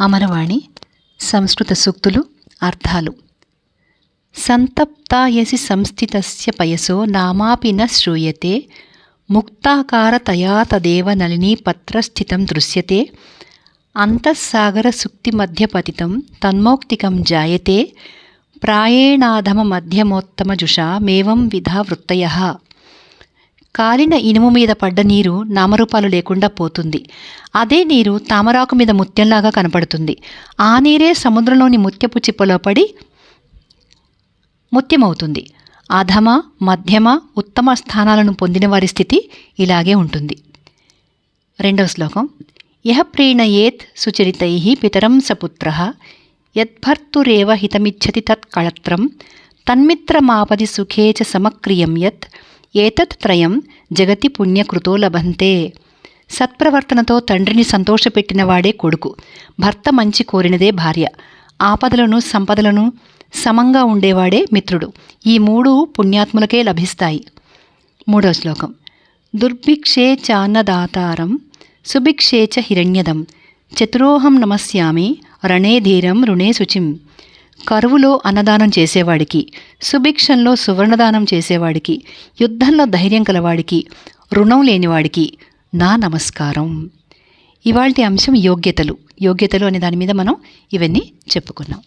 అమరవాణి సంస్కృత సూక్తులు అర్థాలు. సంతప్తాయసి సంస్థితస్య పయసో నామాపి న శ్రూయతే ముక్తాకారతయా తదేవ నళినీపత్రస్థితం దృశ్యతే అంతఃసాగర అంతఃసాగరసుక్తిమధ్యపతితం తన్మౌక్తికం జాయతే ప్రాయేణాధమ మధ్యమోత్తమజుషా మేవం విధా వృత్తయ. కాలిన ఇనుము మీద పడ్డ నీరు నామరూపాలు లేకుండా పోతుంది. అదే నీరు తామరాకు మీద ముత్యంలాగా కనపడుతుంది. ఆ నీరే సముద్రంలోని ముత్యపు చిప్పలో పడి ముత్యమవుతుంది. అధమ మధ్యమ ఉత్తమ స్థానాలను పొందిన వారి స్థితి ఇలాగే ఉంటుంది. రెండవ శ్లోకం. యహ ప్రీణయేత్ సుచరితై పితరం సపుత్ర యద్భర్తురేవ హితమిచ్చతి తత్ కళత్రం తన్మిత్రమాపది సుఖే చ సమక్రియం యత్ ఏతత్ త్రయం జగతి పుణ్యకృతో లభంతే. సత్ప్రవర్తనతో తండ్రిని సంతోషపెట్టినవాడే కొడుకు. భర్త మంచి కోరినదే భార్య. ఆపదలను సంపదలను సమంగా ఉండేవాడే మిత్రుడు. ఈ మూడు పుణ్యాత్ములకే లభిస్తాయి. మూడవ శ్లోకం. దుర్భిక్షే చాన్నదాతారం సుభిక్షే చ హిరణ్యదం. చతురోహం నమస్యామి రణే ధీరం రుణే శుచిం. కరువులో అన్నదానం చేసేవాడికి సుభిక్షంలో సువర్ణదానం చేసేవాడికి యుద్ధంలో ధైర్యం కలవాడికి రుణం లేనివాడికి నా నమస్కారం. ఇవాళ అంశం యోగ్యతలు. యోగ్యతలు అనే దాని మీద మనం ఇవన్నీ చెప్పుకున్నాం.